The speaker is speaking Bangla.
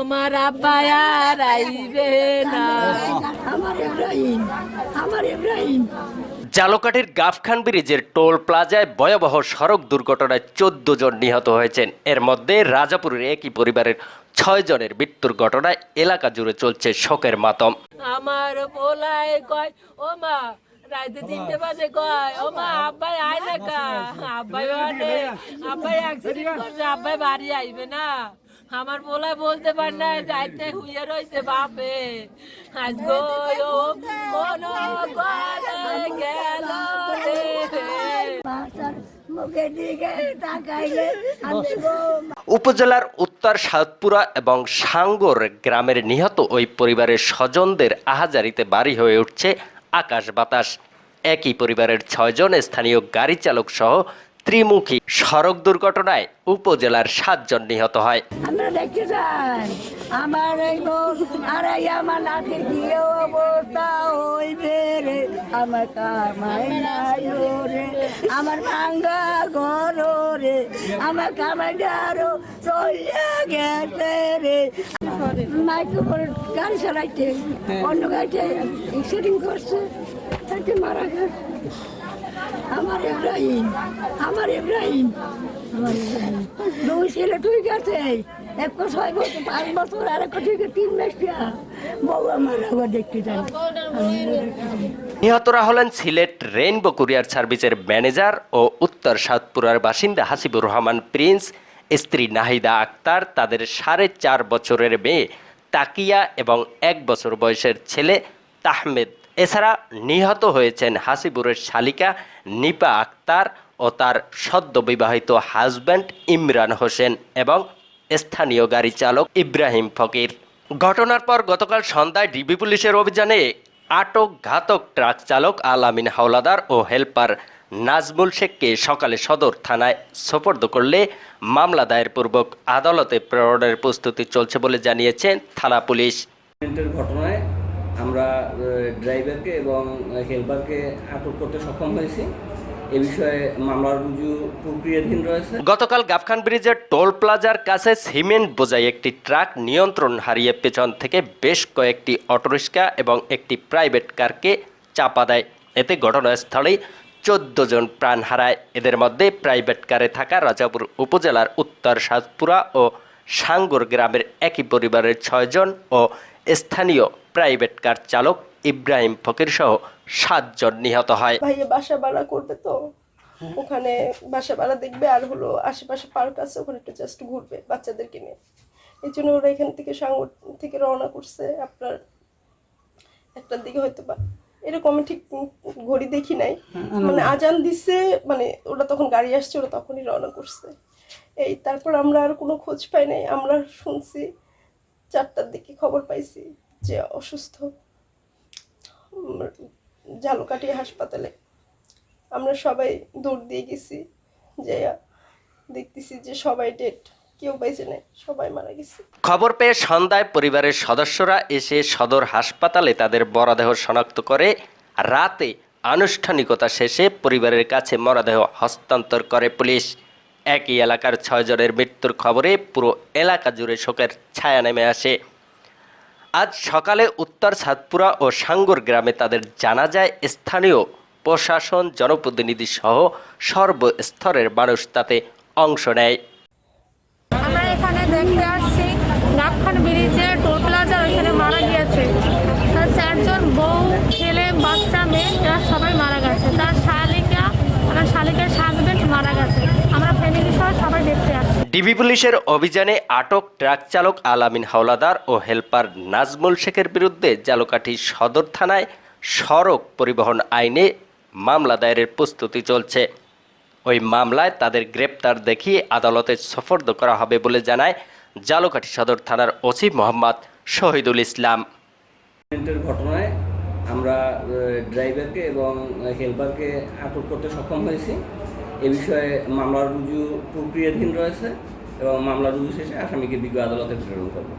তোমার আব্বা আর আইবে না। আমার ইব্রাহিম আমার ইব্রাহিম। জালকাঠির গাফখান ব্রিজের টোল প্লাজায় ভয়াবহ সড়ক দুর্ঘটনায় চোদ্দ জন নিহত হয়েছেন। এর মধ্যে রাজাপুরের একই পরিবারের ছয় জনের মৃত্যুর ঘটনায় এলাকা জুড়ে চলছে শোকের মাতম। আমার পোলায় কয় ও মা রাইতে তিনটে বাজে কয়। ও মা আব্বাই আয় না কা? আব্বাই আব্বাই অ্যাক্সিডেন্ট করছে আব্বাই বাড়ি আইবে না। আমার পোলায় বলতে পার না যাইতে হুইয়ে রইছে বাপে। আজ গো ও কোন গলে গেল রে। বাসার মুখের দিকে তাকাইলে আমি গো উপজেলার উত্তর সাতপুরা এবং সাঙ্গর গ্রামের নিহত ওই পরিবারের স্বজনদের আহাজারিতে বাড়ি হয়ে উঠছে আকাশ বাতাস। একই পরিবারের ছয়জন স্থানীয় গাড়ি চালক সহ ত্রিমুখী সড়ক দুর্ঘটনায় উপজেলার সাতজন নিহত হয়। আমরা দেখতে চাই আমার এই বোন আর এই আমার নাতির কি অবস্থা হইবে রে। আমার কামাই নাই রে, আমার ভাঙ্গা ঘর রে, আমার কামাই আরও চলিয়া গেছে রে। মাইক উপরে গাড়ি চালাইতে, অন্য গাড়িতে অ্যাক্সিডেন্ট করছে মারা গেছে। আমার ইব্রাহিম আমার ইব্রাহিম। দুই ছেলে ঠিক আছে ছয় বছর, পাঁচ বছর, আর তিন মাস বউ আমার আবার দেখতে চান নিহতরা হলেন সিলেট রেইনবো কুরিয়ার সার্ভিসের ম্যানেজার ও উত্তর সাতপুরার বাসিন্দা হাসিবুর রহমান প্রিন্স, স্ত্রী নাহিদা আক্তার, তাদের সাড়ে চার বছরের মেয়ে তাকিয়া এবং এক বছর বয়সের ছেলে তাহমেদ এছাড়া নিহত হয়েছেন হাসিবুরের শালিকা নিপা আক্তার ও তার সদ্য বিবাহিত হাজব্যান্ড ইমরান হোসেন এবং স্থানীয় গাড়ি চালক ইব্রাহিম ফকির। ঘটনার পর গতকাল সন্ধ্যায় ডিবি পুলিশের অভিযানে আটক ঘাতক ট্রাক চালক আলামিন হাওলাদার ও হেলপার নাজমুল শেখকে সকালে সদর থানায় সোপর্দ করলে মামলা দায়ের পূর্বক আদালতে প্রেরণের প্রস্তুতি চলছে বলে জানিয়েছেন থানা পুলিশ। ঘটনায় আমরা ড্রাইভারকে এবং হেল্পারকে আটক করতে সক্ষম হয়েছি। এ বিষয়ে মামলার রুজু প্রক্রিয়াধীন রয়েছে। গতকাল গাফখান ব্রিজের টোল প্লাজার কাছে সিমেন্ট বোঝাই একটি ট্রাক নিয়ন্ত্রণ হারিয়ে পেছন থেকে বেশ কয়েকটি অটোরিক্সা এবং একটি প্রাইভেট কারকে চাপা দেয়। এতে ঘটনাস্থলেই চোদ্দ জন প্রাণ হারায়। এদের মধ্যে প্রাইভেট কারে থাকা রাজাপুর উপজেলার উত্তর সাতপুরা ও সাঙ্গুর গ্রামের একই পরিবারের ছয়জন ও স্থানীয় প্রাইভেট কার চালক ইব্রাহিম ফকির সহ সাতজন নিহত হয়। ভাইয়া বাসা ভাড়া করবে তো? ওখানে বাসা ভাড়া দেখবে আর হলো আশেপাশে পার্ক আছে ওখানে একটু জাস্ট ঘুরবে বাচ্চাদেরকে নিয়ে। এই জন্য ওরা এখান থেকে সাঙ্গর থেকে রওনা করছে। আপনার একটার দিকে হয়তো বা এরকম ঠিক ঘড়ি দেখি নাই। মানে আজান দিছে মানে ওরা তখন গাড়ি আসছে ওরা তখনই রওনা করছে। এই তারপর আমরা আর কোনো খোঁজ পাই নাই আমরা শুনছি চারটার দিকে খবর পাইছি যে অসুস্থ। উম, ঝালকাঠি হাসপাতালে। আমরা সবাই দৌড় দিয়ে গেছি যে দেখতেছি যে সবাই ডেট কেউ বেঁচে নেই সবাই মারা গেছে। খবর পেয়ে সন্ধ্যায় পরিবারের সদস্যরা এসে সদর হাসপাতালে তাদের মরদেহ শনাক্ত করে রাতে আনুষ্ঠানিকতা শেষে পরিবারের কাছে মরদেহ হস্তান্তর করে পুলিশ। একই এলাকার ছয়জনের মৃত্যুর খবরে পুরো এলাকা জুড়ে শোকের ছায়া নেমে আসে। আজ সকালে উত্তর সাতপুরা ও সাঙ্গুর গ্রামে তাদের জানা যায়, স্থানীয় প্রশাসন, জনপ্রতিনিধি সহ সর্বস্তরের মানুষ তাতে অংশ নেয়। আমরা এখানে দেখতে আসছি নাকখান ব্রিজে টোল প্লাজার ওইখানে মারা গিয়েছে তার চারজন বউ ছেলে বাচ্চা মেয়ে এরা সবাই মারা গেছে তার শালিকা আমার শালিকার হাজবেন্ড মারা গেছে আমরা ফ্যামিলি সহ সবাই দেখতে আসছি ডিবি পুলিশের অভিযানে আটক ট্রাক চালক আলামিন হাওলাদার ও হেলপার নাজমুল শেখের বিরুদ্ধে জালকাঠি সদর থানায় সড়ক পরিবহন আইনে মামলা দায়েরের প্রস্তুতি চলছে। ওই মামলায় তাদের গ্রেপ্তার দেখিয়ে আদালতে সফর্দ করা হবে বলে জানায় জালকাঠি সদর থানার ওসি মোহাম্মদ শহীদুল ইসলাম। ঘটনায় আমরা ড্রাইভারকে এবং হেল্পারকে আটক করতে সক্ষম হয়েছি। এ বিষয়ে মামলার রুজু প্রক্রিয়াধীন রয়েছে এবং মামলার রুজু শেষে আসামিকে বিজ্ঞ আদালতে প্রেরণ করব।